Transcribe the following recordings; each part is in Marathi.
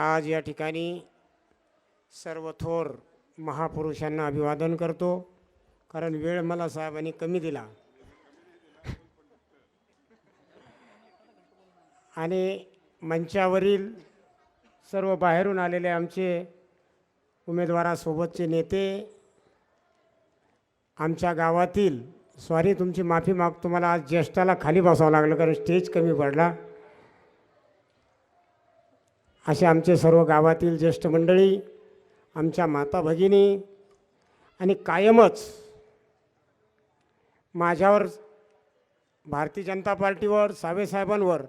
आज या ठिकाणी सर्व थोर महापुरुषांना अभिवादन करतो. कारण वेळ मला साहेबांनी कमी दिला. आणि मंचावरील सर्व बाहेरून आलेले आमचे उमेदवारासोबतचे नेते आमच्या गावातील सॉरी तुमची माफी मागतो मला आज ज्येष्ठाला खाली बसावं लागलं कारण स्टेज कमी पडला. असे आमचे सर्व गावातील ज्येष्ठ मंडळी आमच्या माता भगिनी आणि कायमच माझ्यावर भारतीय जनता पार्टीवर सावेसाहेबांवर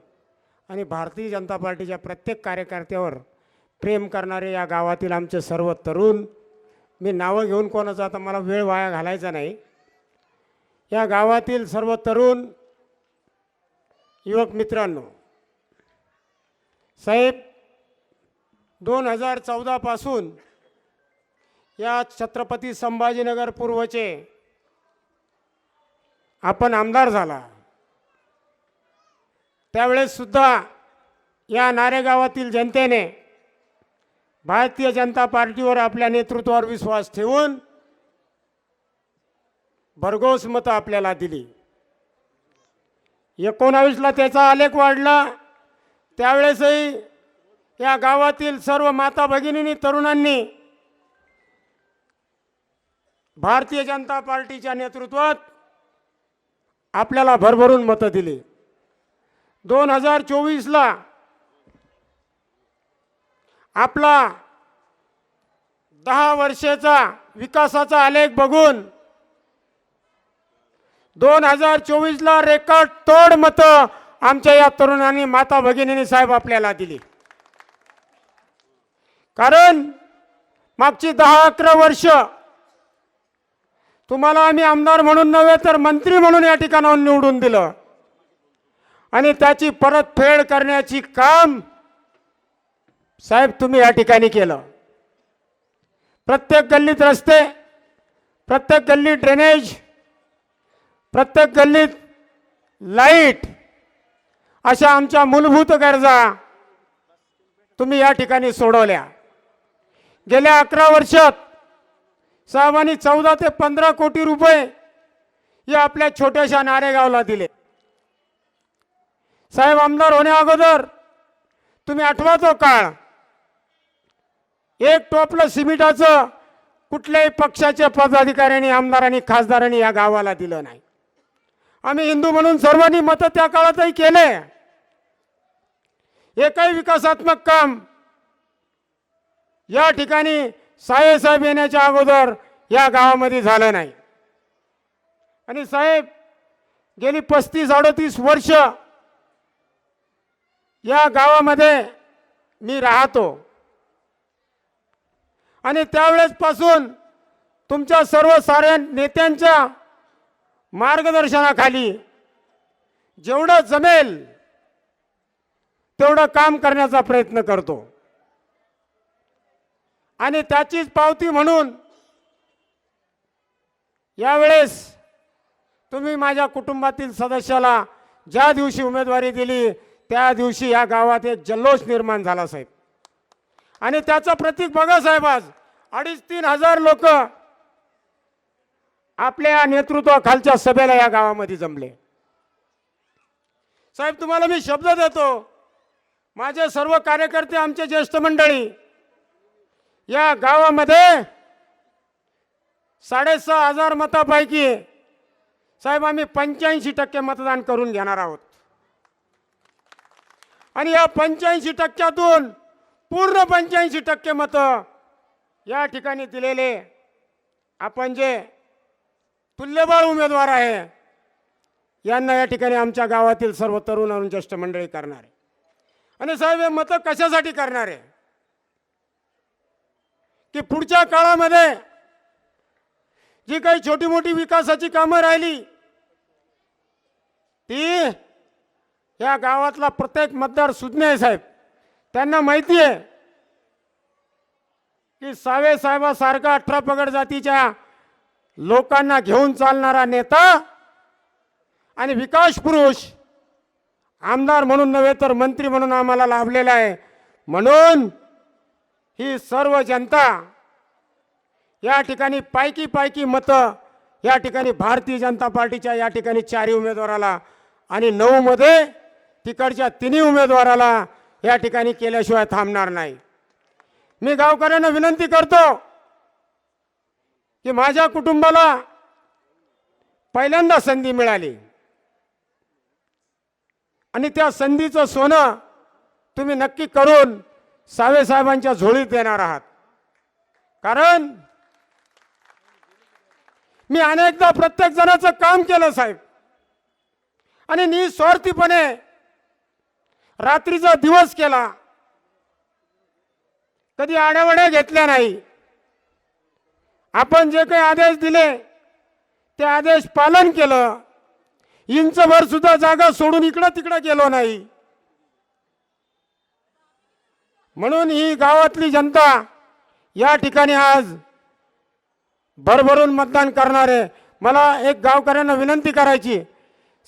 आणि भारतीय जनता पार्टीच्या प्रत्येक कार्यकर्त्यावर प्रेम करणारे या गावातील आमचे सर्व तरुण मी नावं घेऊन कोणाचं आता मला वेळ वाया घालायचा नाही. या गावातील सर्व तरुण युवक मित्रांनो साहेब दोन हजार चौदापासून या छत्रपती संभाजीनगर पूर्वचे आपण आमदार झाला. त्यावेळेस सुद्धा या नारेगावातील जनतेने भारतीय जनता पार्टीवर आपल्या नेतृत्वावर विश्वास ठेवून भरघोस मतं आपल्याला दिली. एकोणावीसला त्याचा आलेख वाढला. त्यावेळेसही या गावातील सर्व माता भगिनींनी तरुणांनी भारतीय जनता पार्टीच्या नेतृत्वात आपल्याला भरभरून मतं दिली. दोन हजार चोवीसला आपला दहा वर्षाचा विकासाचा आलेख बघून दोन हजार चोवीसला रेकॉर्ड तोड मतं आमच्या या तरुणांनी माता भगिनींनी साहेब आपल्याला दिली. कारण मागची दहा अकरा वर्ष तुम्हाला आम्ही आमदार म्हणून नव्हे तर मंत्री म्हणून या ठिकाणाहून निवडून दिलं. आणि त्याची परतफेड करण्याची काम साहेब तुम्ही या ठिकाणी केलं. प्रत्येक गल्लीत रस्ते प्रत्येक गल्लीत ड्रेनेज प्रत्येक गल्लीत लाइट अशा आमच्या मूलभूत गरजा तुम्ही या ठिकाणी सोडवल्या. गेल्या अकरा वर्षात साहेबांनी चौदा ते पंधरा कोटी रुपये हे आपल्या छोट्याशा नारेगावला दिले. साहेब आमदार होण्या अगोदर तुम्ही आठवा तो काळ. एक टोपलं सिमिटाचं कुठल्याही पक्षाच्या पदाधिकाऱ्यांनी आमदारांनी खासदारांनी या गावाला दिलं नाही. आम्ही हिंदू म्हणून सर्वांनी मतं त्या काळातही केले. एकही विकासात्मक काम या ठिकाणी साहेब येण्याच्या अगोदर या गावामध्ये झालं नाही. आणि साहेब गेली पस्तीस अडतीस वर्ष या गावामध्ये मी राहतो. आणि त्यावेळेसपासून तुमच्या सर्व साऱ्या नेत्यांच्या मार्गदर्शनाखाली जेवढं जमेल तेवढं काम करण्याचा प्रयत्न करतो. आणि त्याचीच पावती म्हणून यावेळेस तुम्ही माझ्या कुटुंबातील सदस्याला ज्या दिवशी उमेदवारी दिली त्या दिवशी या गावात एक जल्लोष निर्माण झाला साहेब. आणि त्याचं प्रतीक बघा साहेब आज अडीच तीन हजार लोक आपल्या नेतृत्वाखालच्या सभेला या गावामध्ये जमले. साहेब तुम्हाला मी शब्द देतो माझे सर्व कार्यकर्ते आमचे ज्येष्ठ मंडळी या गावामध्ये साडेसहा हजार मतापैकी साहेब आम्ही पंच्याऐंशी टक्के मतदान करून घेणार आहोत. आणि या पंच्याऐंशी टक्क्यातून पूर्ण पंच्याऐंशी टक्के मतं या ठिकाणी दिलेले आपण जे तुल्यबळ उमेदवार आहे यांना या ठिकाणी आमच्या गावातील सर्व तरुण अरुण ज्येष्ठ मंडळी करणार. आहे आणि साहेब हे मतं कशासाठी करणार? आहे की पुढच्या काळामध्ये जी काही छोटी मोठी विकासाची कामं राहिली ती या गावातला प्रत्येक मतदार सुज्ञ साहेब. त्यांना माहिती आहे की सावे साहेबासारखा अठरा पगड जातीच्या लोकांना घेऊन चालणारा नेता आणि विकास पुरुष आमदार म्हणून नव्हे तर मंत्री म्हणून आम्हाला लाभलेला आहे. म्हणून ही सर्व जनता या ठिकाणी पायकी पायकी मतं या ठिकाणी भारतीय जनता पार्टीच्या या ठिकाणी चारही उमेदवाराला आणि नऊमध्ये तिकडच्या तिन्ही उमेदवाराला या ठिकाणी केल्याशिवाय थांबणार नाही. मी गावकऱ्यांना विनंती करतो की माझ्या कुटुंबाला पहिल्यांदा संधी मिळाली. आणि त्या संधीचं सोनं तुम्ही नक्की करून सावेसाहेबांच्या झोळीत देणार आहात. कारण मी अनेकदा प्रत्येक जणाचं काम केलं साहेब. आणि निस्वार्थीपणे रात्रीचा दिवस केला. कधी आड्यावड्या घेतल्या नाही. आपण जे काही आदेश दिले ते आदेश पालन केलं. इंचभर सुद्धा जागा सोडून इकडं तिकडं गेलो नाही. म्हणून ही गावातली जनता या ठिकाणी आज भरभरून मतदान करणार आहे मला एक गावकऱ्यांना विनंती करायची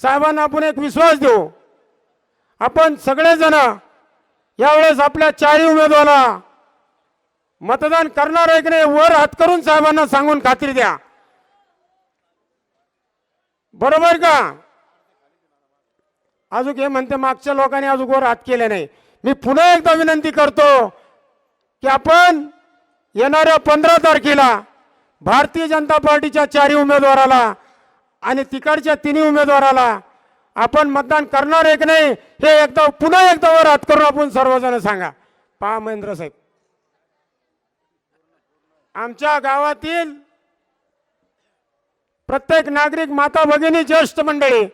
साहेबांना आपण एक विश्वास देऊ. आपण सगळेजण यावेळेस आपल्या चारही उमेदवाराला मतदान करणार आहे की नाही वर हात करून साहेबांना सांगून खात्री द्या. बरोबर का? अजून हे म्हणते मागच्या लोकांनी अजून वर हात केले नाही. मी पुन्हा एकदा विनंती करतो की आपण येणाऱ्या पंधरा तारखेला भारतीय जनता पार्टीच्या चारही उमेदवाराला आणि तिकडच्या तिन्ही उमेदवाराला आपण मतदान करणार आहे की नाही हे एकदा पुन्हा एकदा वर हात करून आपण सर्वजण सांगा. पहा महेंद्र साहेब. आमच्या गावातील प्रत्येक नागरिक माता भगिनी ज्येष्ठ मंडळी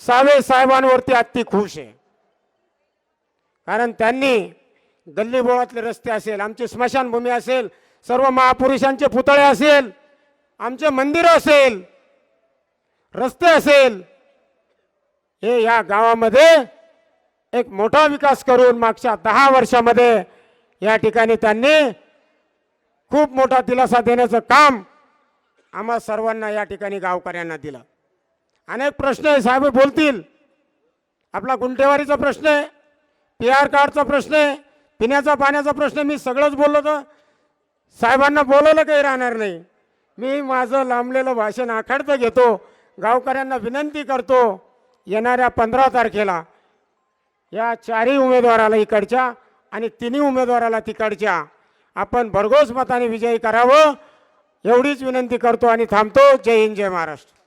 सावे साहेबांवरती अति खुश आहे. कारण त्यांनी गल्लीबोळातले रस्ते असेल आमची स्मशानभूमी असेल सर्व महापुरुषांचे पुतळे असेल आमचे मंदिर असेल रस्ते असेल हे या गावामध्ये एक मोठा विकास करून मागच्या दहा वर्षामध्ये या ठिकाणी त्यांनी खूप मोठा दिलासा देण्याचं काम आम्हा सर्वांना या ठिकाणी गावकऱ्यांना दिलं. अनेक प्रश्न आहे साहेब बोलतील. आपला गुंटेवारीचा प्रश्न आहे. पी आर कार्डचा प्रश्न आहे पिण्याचा पाण्याचा प्रश्न मी सगळंच बोललो तर साहेबांना बोलवलं काही राहणार नाही. मी माझं लांबलेलं भाषण आखाडतं घेतो गावकऱ्यांना विनंती करतो येणाऱ्या पंधरा तारखेला या चारही उमेदवाराला इकडच्या आणि तिन्ही उमेदवाराला तिकडच्या आपण भरघोस मताने विजयी करावं एवढीच विनंती करतो आणि थांबतो. जय हिंद जय महाराष्ट्र.